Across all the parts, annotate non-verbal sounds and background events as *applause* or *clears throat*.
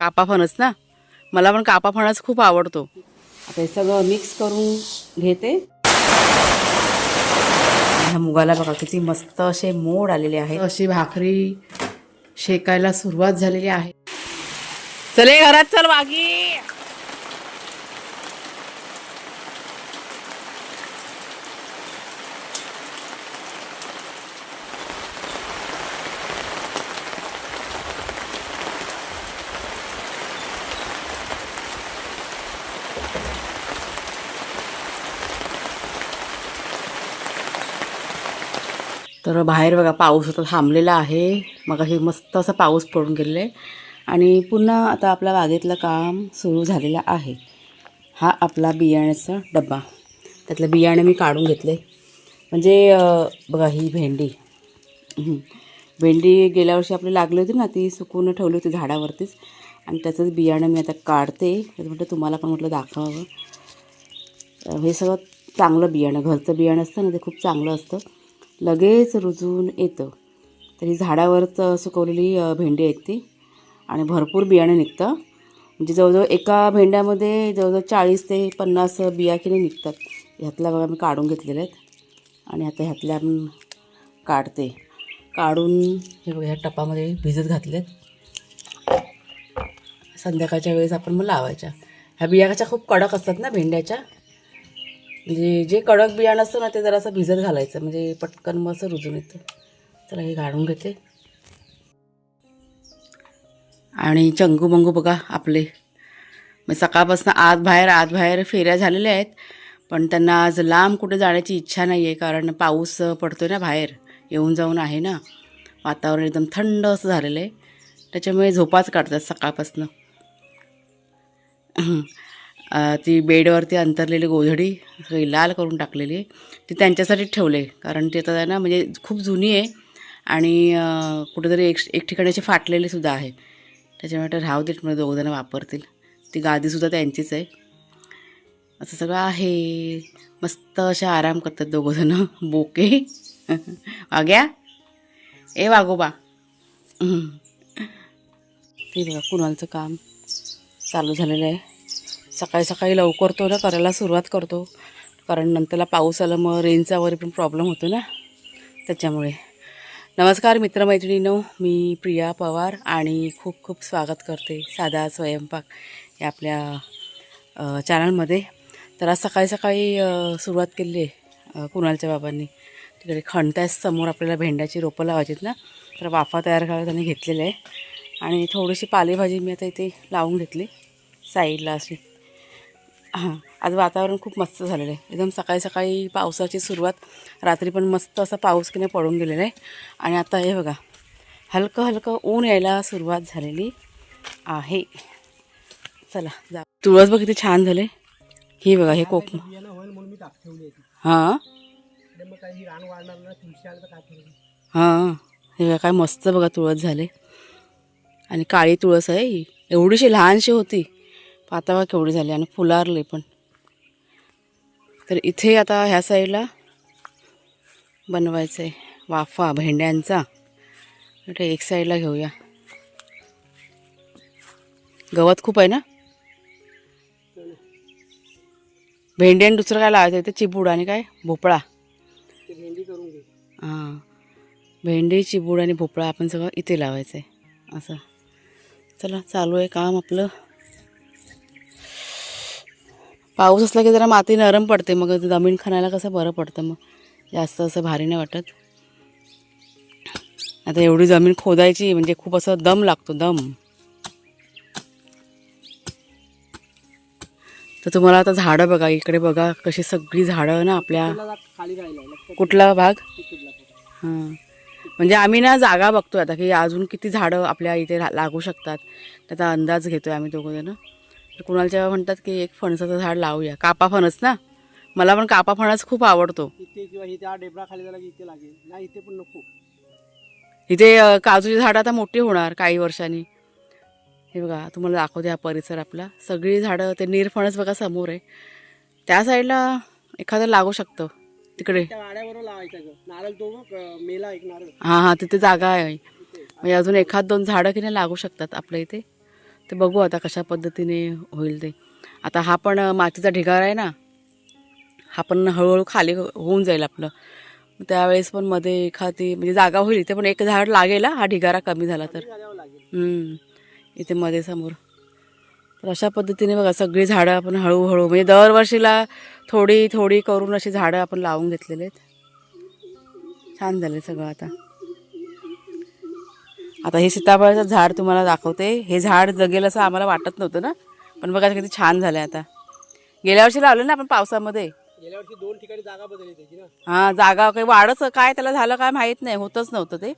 कापा फणस ना? मला पण कापा फणस खूप आवडतो. आता हे सगळं मिक्स करून घेते. ह्या मुगाला बघा किती मस्त असे मोड आलेले आहेत. अशी भाकरी शेकायला सुरुवात झालेली आहे. चले घरात चल वागी तर बाहेर बघा पाऊस आता थांबलेला आहे. मग हे मस्त असा पाऊस पडून गेलेला आहे. आणि पुन्हा आता आपल्या बागेतलं काम सुरू झालेलं आहे. हा आपला बियाण्याचा डब्बा. त्यातलं बियाणं मी काढून घेतले म्हणजे बघा ही भेंडी. भेंडी गेल्या वर्षी आपली लागली होती ना ती सुकून ठेवली होती झाडावरतीच. आणि त्याचंच बियाणं मी आता काढते. म्हटलं तुम्हाला पण म्हटलं दाखवावं. हे सगळं चांगलं बियाणं घरचं बियाणं असतं ना ते खूप चांगलं असतं. लगेच रुजून येतं. तर ही झाडावरच सुकवलेली भेंडी आहेत ती. आणि भरपूर बियाणं निघतं. म्हणजे जवळजवळ एका भेंड्यामध्ये जवळजवळ चाळीस ते पन्नास बिया किने निघतात. ह्यातल्या बघा मी काढून घेतलेल्या आहेत. आणि आता ह्यातल्या आपण काढते. काढून हे बघा ह्या टपामध्ये भिजत घातलेत. संध्याकाळच्या वेळेस आपण मग लावायच्या. ह्या बिया कशा खूप कडक असतात ना भेंड्याच्या? म्हणजे जे कडक बियाणं असतं ना ते जरासं भिजत घालायचं. म्हणजे पटकन मग असं रुजून येतं. चला हे घालून घेते. आणि चंगू मंगू बघा आपले. मग सकाळपासून आत बाहेर आत बाहेर फेऱ्या झालेल्या आहेत. पण त्यांना आज लांब कुठे जाण्याची इच्छा नाही आहे कारण पाऊस पडतो ना बाहेर. येऊन जाऊन आहे ना. वातावरण एकदम थंड असं झालेलं आहे. त्याच्यामुळे झोपाच काढतात सकाळपासून. ती बेडवरती अंतरलेली गोधडी सगळी लाल करून टाकलेली आहे. ती त्यांच्यासाठीच ठेवले कारण ते आता ना म्हणजे खूप जुनी आहे आणि कुठेतरी एक एक ठिकाणी अशी फाटलेली सुद्धा आहे. त्याच्यामुळे ते राहू देत म्हणजे दोघंजणं वापरतील. ती गादीसुद्धा त्यांचीच आहे. असं सगळं आहे. मस्त अशा आराम करतात दोघंजणं बोके. वाग्या? ए वागोबा. ते बघा कुणालचं काम चालू झालेलं आहे. सकाळी सकाळी लवकर तो ना करायला सुरुवात करतो. कारण नंतरला पाऊस आला मग रेंजचा वगैरे पण प्रॉब्लेम होतो ना. त्याच्यामुळे. नमस्कार मित्रमैत्रिणीनो मी प्रिया पवार आणि खूप खूप स्वागत करते साधा स्वयंपाक या आपल्या चॅनलमध्ये तर आज सकाळी सकाळी सुरुवात केली आहे कुणालच्या बाबांनी. तिकडे खणत्यास समोर आपल्याला भेंड्याची रोपं लावायची आहेत ना. तर वाफा तयार करायला त्यांनी घेतलेलं आहे. आणि थोडीशी पालेभाजी मी आता इथे लावून घेतली. साईडला अशी. हां *clears throat* आज वातावरण खूप मस्त झालेलं आहे. एकदम सकाळी सकाळी पावसाची सुरुवात रात्री पण मस्त असा पाऊस किने पडून गेलेला आहे. आणि आता हे बघा हलकं हलकं ऊन यायला सुरुवात झालेली आहे. चला जा. तुळस बघ किती छान झाले ही बघा हे कोक हां? हां हे बघा काय मस्त बघा तुळस झाले आणि काळी तुळस आहे. एवढीशी लहानशी होती. बघा केवढी झाली आणि फुलारले पण. तर इथे आता ह्या साईडला बनवायचं आहे वाफा भेंड्यांचा. एक साईडला घेऊया. गवत खूप आहे ना? भेंडी आणि दुसरं काय लावायचं आहे? ते चिबूड आणि काय? भोपळा. भेंडी करून हां. भेंडी चिबूड आणि भोपळा आपण सगळं इथे लावायचं आहे असं. चला चालू आहे काम आपलं. पाऊस असला की जरा माती नरम पडते मग जमीन खणायला कसं बरं पडतं मग? जास्त असं भारी नाही वाटत. आता एवढी जमीन खोदायची म्हणजे खूप असं दम लागतो दम. तर तुम्हाला आता झाडं बघा इकडे बघा कशी सगळी झाडं ना आपल्या. कुठला भाग? हां. म्हणजे आम्ही ना जागा बघतोय आता की अजून किती झाडं आपल्या इथे लागू शकतात. त्याचा अंदाज घेतोय आम्ही दोघं जण. तर कुणालच्या म्हणतात की एक फणसाचं झाड लावूया कापा फणस ना? मला पण कापा फणस खूप आवडतो. इथे किंवा इथे हा डेबरा खाली झाला की इथे लागेल. नाही इथे पण नको. इथे अ, काजूची झाडं आता मोठी होणार काही वर्षांनी. हे बघा तुम्हाला दाखवते हा परिसर आपला. सगळी झाडं ते नीरफणस बघा समोर आहे. त्या साईडला एखादं लागू शकतं. तिकडे. त्या वाड्याबरोबर लावायचा ग. नारळ तो बघ, अं, मेला एक नारळ. हां हां तिथे जागा आहे. म्हणजे अजून एखाद दोन झाडं की नाही लागू शकतात आपल्या इथे. ते बघू आता कशा पद्धतीने होईल ते. आता हा पण मातीचा ढिगारा आहे ना हा पण हळूहळू खाली होऊन जाईल आपलं. त्यावेळेस पण मध्ये एखादी म्हणजे जागा होईल इथे पण एक झाड लागेल हा, ढिगारा कमी झाला तर. इथे मध्ये समोर. तर अशा पद्धतीने बघा सगळी झाडं आपण हळूहळू म्हणजे दरवर्षीला थोडी थोडी करून अशी झाडं आपण लावून घेतलेले आहेत. छान झाले सगळं आता. आता हे सीताफळाचं झाड तुम्हाला दाखवते. हे झाड जगेल असं आम्हाला वाटत नव्हतं ना. पण बघा किती छान झालं आता. गेल्या वर्षी लावलं ना आपण पावसामध्ये. गेल्या वर्षी दोन ठिकाणी जागा बदलली त्याची ना. हां जागा काही वाढच काय त्याला झालं काय माहीत नाही. होतच नव्हतं ते.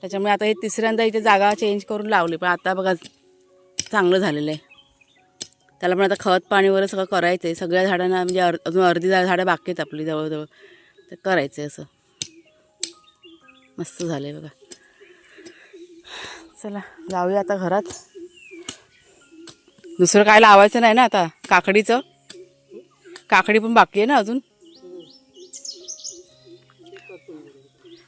त्याच्यामुळे आता हे तिसऱ्यांदा इथे जागा चेंज करून लावली. पण आता बघा चांगलं झालेलं आहे. त्याला पण आता खत पाणी वगैरे सगळं करायचं आहे सगळ्या झाडांना म्हणजे अर अजून अर्धी झाडं बाकी आहेत आपली जवळजवळ. ते करायचं आहे असं. मस्त झालं आहे बघा. चला जाऊया आता घरात. दुसरं काय लावायचं नाही ना आता? काकडीचं? काकडी पण बाकी आहे ना अजून?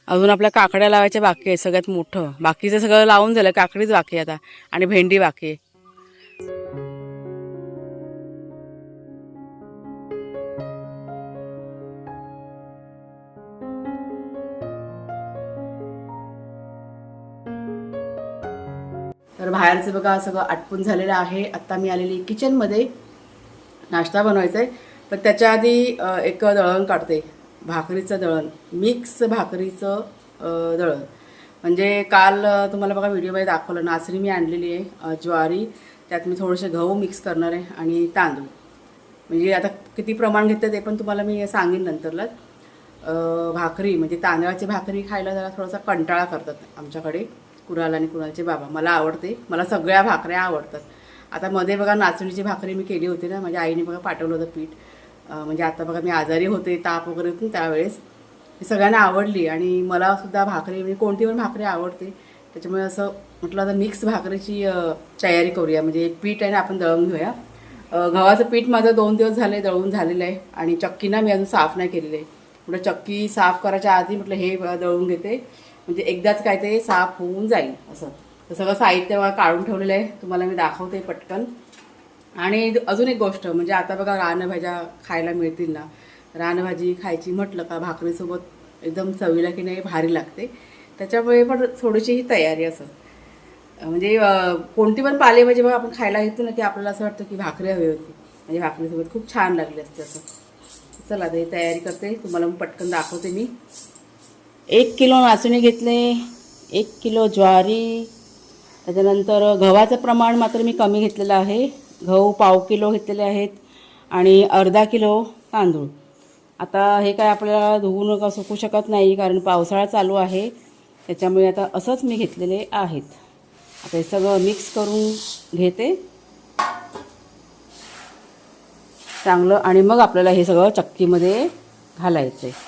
अजून आपल्या काकड्या लावायच्या बाकी आहे सगळ्यात मोठं. बाकीचं सगळं लावून झालं काकडीच बाकी आहे आता. आणि भेंडी बाकी आहे. तर बाहेरचं बघा सगळं आटपून झालेलं आहे. आत्ता मी आलेली किचनमध्ये. नाश्ता बनवायचा आहे पण त्याच्या आधी एक दळण काढते. भाकरीचं दळण. मिक्स भाकरीचं दळण. म्हणजे काल तुम्हाला बघा व्हिडिओमध्ये दाखवलं. नाचणी मी आणलेली आहे ज्वारी. त्यात मी थोडेसे गहू मिक्स करणार आहे आणि तांदूळ. म्हणजे आता किती प्रमाण घेतं ते पण तुम्हाला मी सांगेन नंतरलाच. भाकरी. म्हणजे तांदळाची भाकरी खायला जरा थोडासा कंटाळा करतात आमच्याकडे. कुराल आणि कुणालचे बाबा. मला आवडते. मला सगळ्या भाकऱ्या आवडतात. आता मध्ये बघा नाचणीची भाकरी मी केली होती ना. माझ्या आईने बघा पाठवलं होतं पीठ. म्हणजे आता बघा मी आजारी होते ताप वगैरे होती ना त्यावेळेस. ती सगळ्यांना आवडली आणि मलासुद्धा भाकरी म्हणजे कोणती पण भाकरी आवडते. त्याच्यामुळे असं म्हटलं आता मिक्स भाकरीची तयारी करूया. म्हणजे पीठ आहे ना आपण दळून घेऊया. गव्हाचं पीठ माझं दोन दिवस झाले दळून झालेलं आहे. आणि चक्की ना मी अजून साफ नाही केलेलं आहे. म्हटलं चक्की साफ करायच्या आधी म्हटलं हे दळून घेते. म्हणजे एकदाच काय ते साफ होऊन जाईल असं. तर सगळं साहित्य काढून ठेवलेलं आहे. तुम्हाला मी दाखवते पटकन. आणि अजून एक गोष्ट म्हणजे आता बघा रानभाज्या खायला मिळतील ना. रानभाजी खायची म्हटलं का भाकरीसोबत एकदम चवीला की नाही भारी लागते. त्याच्यामुळे पण थोडीशी ही तयारी असं. म्हणजे कोणती पण पालेभाजी बघा आपण खायला घेतो ना की आपल्याला असं वाटतं की भाकरी हवी होती. म्हणजे भाकरीसोबत खूप छान लागली असते असं. चला आता ही तयारी करते. तुम्हाला मग पटकन दाखवते मी. एक किलो नाचणी घेतले एक किलो ज्वारी त्याच्यानंतर गव्हाचं प्रमाण मात्र मी कमी घेतलेलं आहे. गहू पाव किलो घेतलेले आहेत आणि अर्धा किलो तांदूळ. आता हे काय आपल्याला धुवून का सुकू शकत नाही कारण पावसाळा चालू आहे. त्याच्यामुळे आता असंच मी घेतलेले आहेत. आता हे सगळं मिक्स करून घेते. चांगलं आणि मग आपल्याला हे सगळं चक्कीमध्ये घालायचं आहे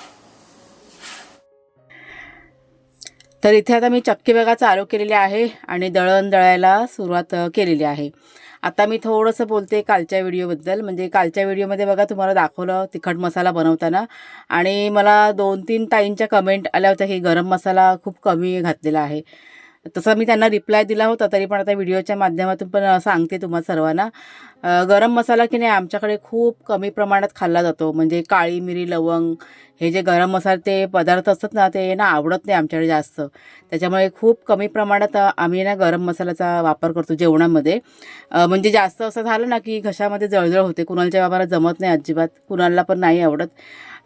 तर इथे आता मी चक्की बघा चालू केलेली आहे आणि दळण दळायला सुरुवात केलेली आहे. आता मी थोडंसं बोलते कालच्या व्हिडिओबद्दल. म्हणजे कालच्या व्हिडिओमध्ये बघा तुम्हाला दाखवलं तिखट मसाला बनवताना. आणि मला दोन तीन ताईंच्या कमेंट आल्या होत्या की गरम मसाला खूप कमी घातलेला आहे. तसं मी त्यांना रिप्लाय दिला होता तरी पण आता व्हिडिओच्या माध्यमातून पण सांगते तुम्हाला सर्वांना. गरम मसाला की नाही आमच्याकडे खूप कमी प्रमाणात खाल्ला जातो. म्हणजे काळी मिरी लवंग हे जे गरम मसाले ते पदार्थ असतात ना ते ना आवडत नाही आमच्याकडे जास्त. त्याच्यामुळे खूप कमी प्रमाणात आम्ही ना गरम मसाल्याचा वापर करतो जेवणामध्ये. म्हणजे जास्त असं झालं ना की घशामध्ये जळजळ होते. कुणालच्या बाबाला जमत नाही अजिबात. कुणाला पण नाही आवडत.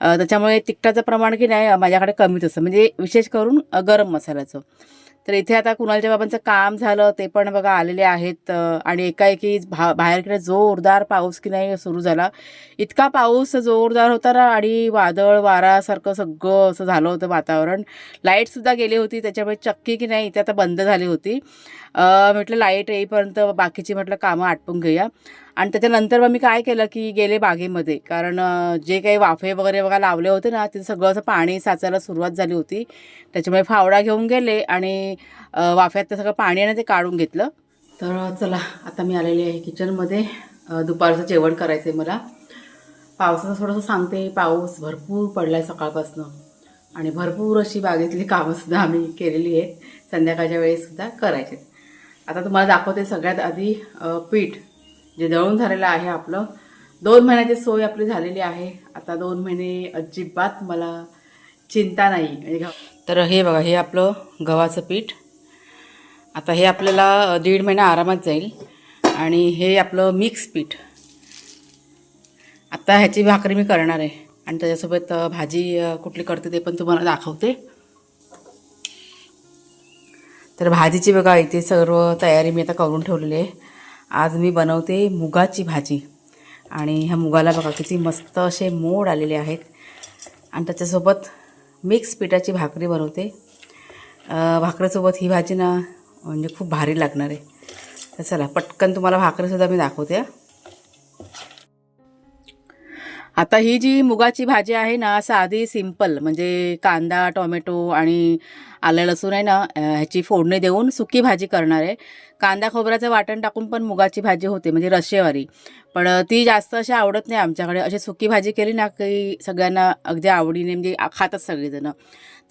त्याच्यामुळे तिखटाचं प्रमाण की नाही माझ्याकडे कमीच असतं म्हणजे विशेष करून गरम मसाल्याचं. तर इथे आता कुणालच्या बाबांचं काम झालं ते पण बघा आलेले आहेत आणि एकाएकी भा बाहेरकडे जोरदार पाऊस की नाही सुरू झाला. इतका पाऊस जोरदार होता ना आणि वादळ वारासारखं सगळं असं झालं होतं वातावरण. लाईटसुद्धा गेली होती त्याच्यामुळे चक्की की नाही इथे आता बंद झाली होती. म्हटलं लाइट येईपर्यंत बाकीची म्हटलं कामं आटपून घेऊया. आणि त्याच्यानंतर मग मी काय केलं की गेले बागेमध्ये. कारण जे काही वाफे वगैरे बघा लावले होते ना तिथे सगळं असं पाणी साचायला सुरुवात झाली होती. त्याच्यामुळे फावडा घेऊन गेले आणि वाफ्यात ते सगळं पाणी आहे ना ते काढून घेतलं. तर चला आता मी आलेली आहे किचनमध्ये. दुपारचं जेवण करायचं आहे मला. पावसाचं थोडंसं सांगते पाऊस भरपूर पडला आहे सकाळपासनं. आणि भरपूर अशी बागेतली कामंसुद्धा आम्ही केलेली आहेत. संध्याकाळच्या वेळेससुद्धा करायचे आता तुम्हाला दाखवते सगळ्यात आधी पीठ. जे दळून झालेलं आहे आपलं. दोन महिन्याची सोय आपली झालेली आहे. आता दोन महिने अजिबात मला चिंता नाही. म्हणजे तर हे बघा हे आपलं गव्हाचं पीठ. आता हे आपल्याला दीड महिना आरामात जाईल. आणि हे आपलं मिक्स पीठ. आता ह्याची भाकरी मी करणार आहे. आणि त्याच्यासोबत भाजी कुठली करते ते पण तुम्हाला दाखवते. तर भाजीची बघा इथे सर्व तयारी मी आता करून ठेवलेली आहे. आज मी बनवते मुगाची भाजी. आणि ह्या मुगाला बघा किती मस्त असे मोड आलेले आहेत. आणि त्याच्यासोबत मिक्स पिठाची भाकरी बनवते. भाकरीसोबत ही भाजी ना म्हणजे खूप भारी लागणार आहे. तर चला पटकन तुम्हाला भाकरीसुद्धा मी दाखवते आता ही जी मुगाची भाजी आहे ना साधी सिंपल म्हणजे कांदा टोमॅटो आणि आलं लसूण आहे ना ह्याची फोडणी देऊन सुकी भाजी करणार आहे. कांदा खोबऱ्याचं वाटण टाकून पण मुगाची भाजी होते म्हणजे रशेवारी पण ती जास्त अशी आवडत नाही आमच्याकडे. अशी सुकी भाजी केली ना की सगळ्यांना अगदी आवडीने म्हणजे खातात सगळेजणं.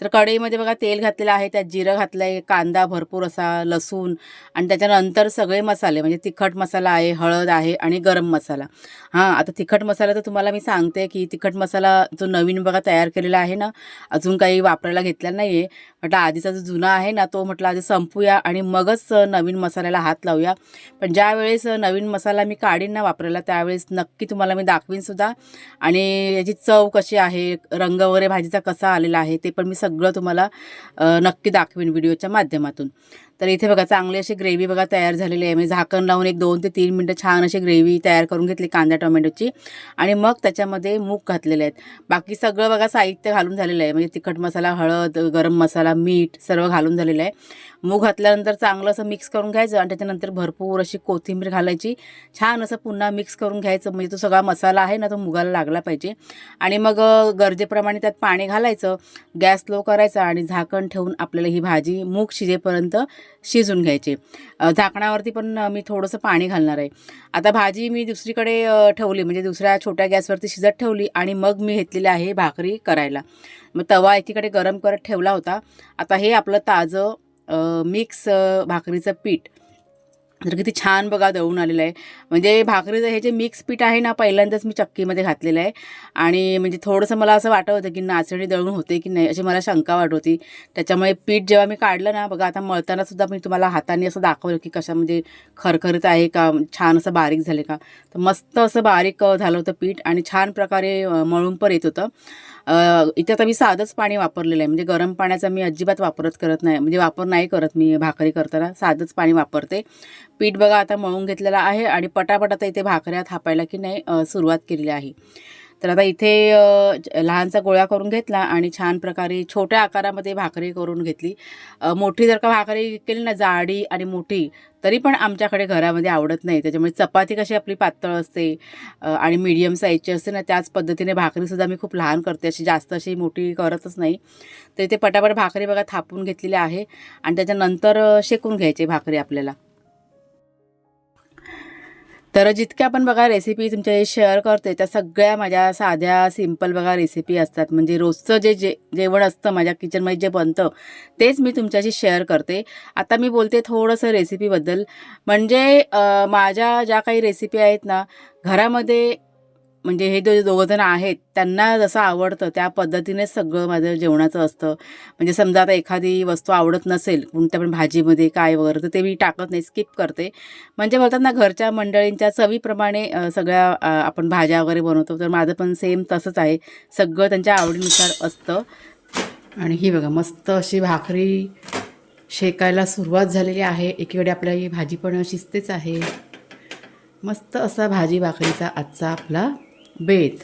तर कढईमध्ये बघा तेल घातलेलं आहे त्यात जिरं घातलं आहे कांदा भरपूर असा लसूण आणि त्याच्यानंतर सगळे मसाले म्हणजे तिखट मसाला आहे हळद आहे आणि गरम मसाला. हां आता तिखट मसाला तर तुम्हाला मी सांगते की तिखट मसाला जो नवीन बघा तयार केलेला आहे ना अजून काही वापरायला घेतलेला नाही आहे म्हटलं आधीचा जो जुना आहे ना तो म्हटलं आधी संपूया आणि मगच नवीन मसाल्याला हात लावूया. पण ज्यावेळेस नवीन मसाला मी काढीन ना वापरायला त्यावेळेस नक्की तुम्हाला मी दाखवीन सुद्धा. आणि याची चव कशी आहे रंग वगैरे भाजीचा कसा आलेला आहे ते पण मी सगळं सगळं तुम्हाला नक्की दाखवीन व्हिडिओच्या माध्यमातून. तर इथे बघा चांगली अशी ग्रेव्ही बघा तयार झालेली आहे. म्हणजे झाकण लावून एक दोन ते तीन मिनटं छान अशी ग्रेव्ही तयार करून घेतली कांदा टोमॅटोची. आणि मग त्याच्यामध्ये मूग घातलेले आहेत. बाकी सगळं बघा साहित्य घालून झालेलं आहे. म्हणजे तिखट मसाला हळद गरम मसाला मीठ सर्व घालून झालेलं आहे. मूग घातल्यानंतर चांगलं असं मिक्स करून घ्यायचं आणि त्याच्यानंतर भरपूर अशी कोथिंबीर घालायची. छान असं पुन्हा मिक्स करून घ्यायचं. म्हणजे तो सगळा मसाला आहे ना तो मुगाला लागला पाहिजे. आणि मग गरजेप्रमाणे त्यात पाणी घालायचं. गॅस स्लो करायचा आणि झाकण ठेवून आपल्याला ही भाजी मूग शिजेपर्यंत शिजून घ्यायची. झाकणावरती पण मी थोडंसं पाणी घालणार आहे. आता भाजी मी दुसरीकडे ठेवली म्हणजे दुसऱ्या छोट्या गॅसवरती शिजत ठेवली आणि मग मी घेतलेली आहे भाकरी करायला. मग तवा एकीकडे गरम करत ठेवला होता. आता हे आपलं ताजं मिक्स भाकरीचं पीठ. तर किती छान बघा दळून आलेलं आहे. म्हणजे भाकरीचं हे जे मिक्स पीठ आहे ना पहिल्यांदाच मी चक्कीमध्ये घातलेलं आहे. आणि म्हणजे थोडंसं मला असं वाटत होतं की नाचणी दळून होते की नाही अशी मला शंका वाटत होती. त्याच्यामुळे पीठ जेव्हा मी काढलं ना बघा आता मळताना सुद्धा मी तुम्हाला हाताने असं दाखवलं की कशा म्हणजे खरखरीत आहे का छान असं बारीक झाले का. तर मस्त असं बारीक झालं होतं पीठ आणि छान प्रकारे मळून पण येत होतं. इथे आता मी साधंच पाणी वापरलेलं आहे. म्हणजे गरम पाण्याचा मी अजिबात वापरत करत नाही. म्हणजे वापर नाही करत मी भाकरी करताना. साधंच पाणी वापरते. पीठ बघा आता मळून घेतलेलं आहे आणि पटापट आता इथे भाकऱ्या थापायला की नाही सुरुवात केलेली आहे. तर आता इथे लहानसा गोळा करून घेतला आणि छान प्रकारे छोट्या आकारामध्ये भाकरी करून घेतली. मोठी जर का भाकरी केली ना जाडी आणि मोठी तरी पण आमच्याकडे घरामध्ये आवडत नाही. त्याच्यामुळे चपाती कशी आपली पातळ असते आणि मीडियम साईजची असते ना त्याच पद्धतीने भाकरीसुद्धा मी खूप लहान करते. अशी जास्त अशी मोठी करतच नाही. तर इथे पटापट भाकरी बघा थापून घेतलेली आहे आणि त्याच्यानंतर शेकून घ्यायची भाकरी आपल्याला. तर जितक्या आपण बघा रेसिपी तुमच्या शेअर करते त्या सगळ्या माझ्या साध्या सिंपल बघा रेसिपी असतात. म्हणजे रोजचं जे जे जेवण असतं माझ्या किचनमध्ये जे बनतं तेच मी तुमच्याशी शेअर करते. आता मी बोलते थोडंसं रेसिपीबद्दल म्हणजे माझ्या ज्या काही रेसिपी आहेत ना घरामध्ये म्हणजे हे जे दोघं जण आहेत त्यांना जसं आवडतं त्या पद्धतीनेच सगळं माझं जेवणाचं असतं. म्हणजे समजा आता एखादी वस्तू आवडत नसेल कोणत्या पण भाजीमध्ये काय वगैरे तर ते मी टाकत नाही स्किप करते. म्हणजे बोलतात ना घरच्या मंडळींच्या चवीप्रमाणे सगळ्या आपण भाज्या वगैरे बनवतो तर माझं पण सेम तसंच आहे. सगळं त्यांच्या आवडीनुसार असतं. आणि ही बघा मस्त अशी भाकरी शेकायला सुरुवात झालेली आहे. एकीकडे आपल्या ही भाजी पण शिजतेच आहे. मस्त असा भाजी भाकरीचा आजचा आपला बेत.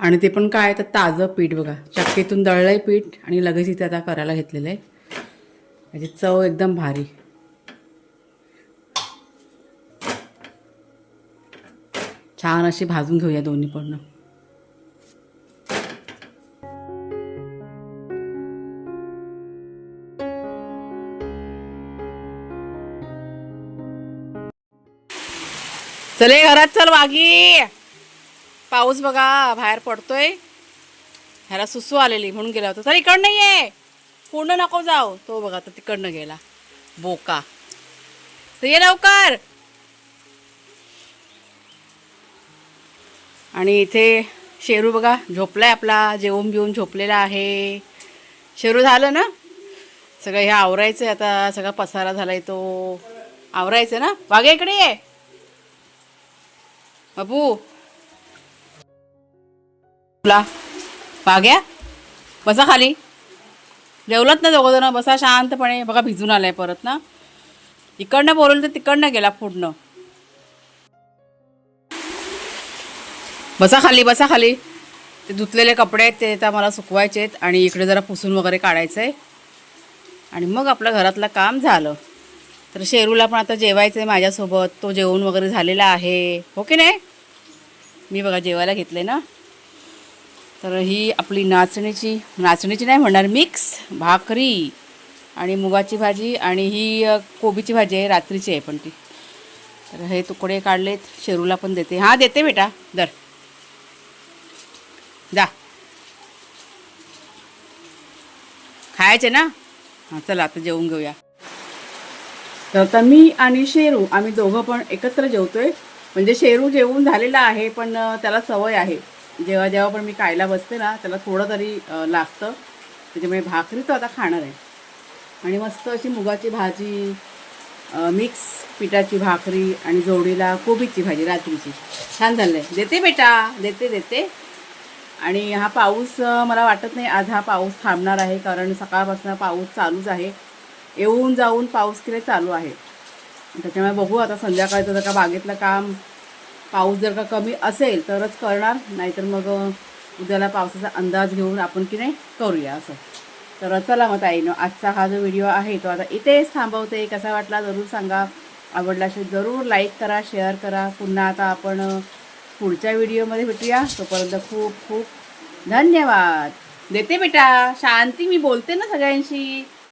आणि ते पण काय तर ताजं पीठ बघा. चक्कीतून दळलं आहे पीठ आणि लगेच इथे आता करायला घेतलेलं आहे म्हणजे चव एकदम भारी. छान अशी भाजून घेऊया दोन्ही पण. चले घरात चल वागी. पाऊस बघा बाहेर पडतोय. ह्याला सुसू आलेली म्हणून गेला होता. तर इकडनं ये. पूर्ण नको जाऊ. तो बघा तर तिकडनं गेला. बोका. तर ये लवकर. आणि इथे शेरू बघा झोपलाय आपला. जेवून बिवून झोपलेला आहे. शेरू झालं ना? सगळं हे आवरायचं आहे आता. सगळा पसारा झालाय तो. आवरायचं ना? वागे इकडे ये. बाबू तुला. वाग्या बसा खाली. जेवलात ना दोघं जण? बसा शांतपणे. बघा भिजून आलाय परत ना. इकडनं बोलवलं तर तिकडनं गेला पूर्ण बसा खाली बसा खाली. ते धुतलेले कपडे आहेत ते आता मला सुकवायचे आहेत आणि इकडे जरा पुसून वगैरे काढायचं आहे आणि मग आपलं घरातलं काम झालं. तर शेरूला पण आता जेवायचं आहे माझ्यासोबत. तो जेवण वगैरे झालेला आहे. हो की नाही? मी बघा जेवायला घेतले ना. तर ही आपली नाचणीची नाचणीची नाही म्हणणार मिक्स भाकरी आणि मुगाची भाजी आणि ही कोबीची भाजी आहे रात्रीची आहे पण ती. तर हे तुकडे काढलेत शेरूला पण देते. हां देते बेटा. दर. जा. खायचे ना? हां चला आता जेवून घेऊया. तर आता मी आणि शेरू आम्ही दोघं पण एकत्र जेवतोय. म्हणजे शेरू जेवून झालेला आहे पण त्याला सवय आहे. जेव्हा जेव्हा पण मी खायला बसते ना त्याला थोडं तरी लागतं. त्याच्यामुळे भाकरी तो आता खाणार आहे. आणि मस्त अशी मुगाची भाजी मिक्स पिठाची भाकरी आणि जोडीला कोबीची भाजी रात्रीची. छान झालं आहे देते बेटा. देते देते. आणि हा पाऊस मला वाटत नाही आज हा पाऊस थांबणार आहे कारण सकाळपासून पाऊस चालूच आहे. येऊन जाऊन पाऊस किती चालू आहे. त्याच्यामुळे बघू आता संध्याकाळचं जर का बागेतलं काम पाऊस जर का कमी असेल तरच करणार नाहीतर मग उद्याला पावसाचा अंदाज घेऊन आपण की नाही करूया असं. तर चला मग ताईनं आजचा हा जो व्हिडिओ आहे तो आता इथेच थांबवते. कसा वाटला जरूर सांगा. आवडला असेल जरूर लाईक करा शेअर करा. पुन्हा आता आपण पुढच्या व्हिडिओमध्ये भेटूया. तोपर्यंत खूप खूप धन्यवाद. देते बेटा. शांती मी बोलते ना सगळ्यांशी.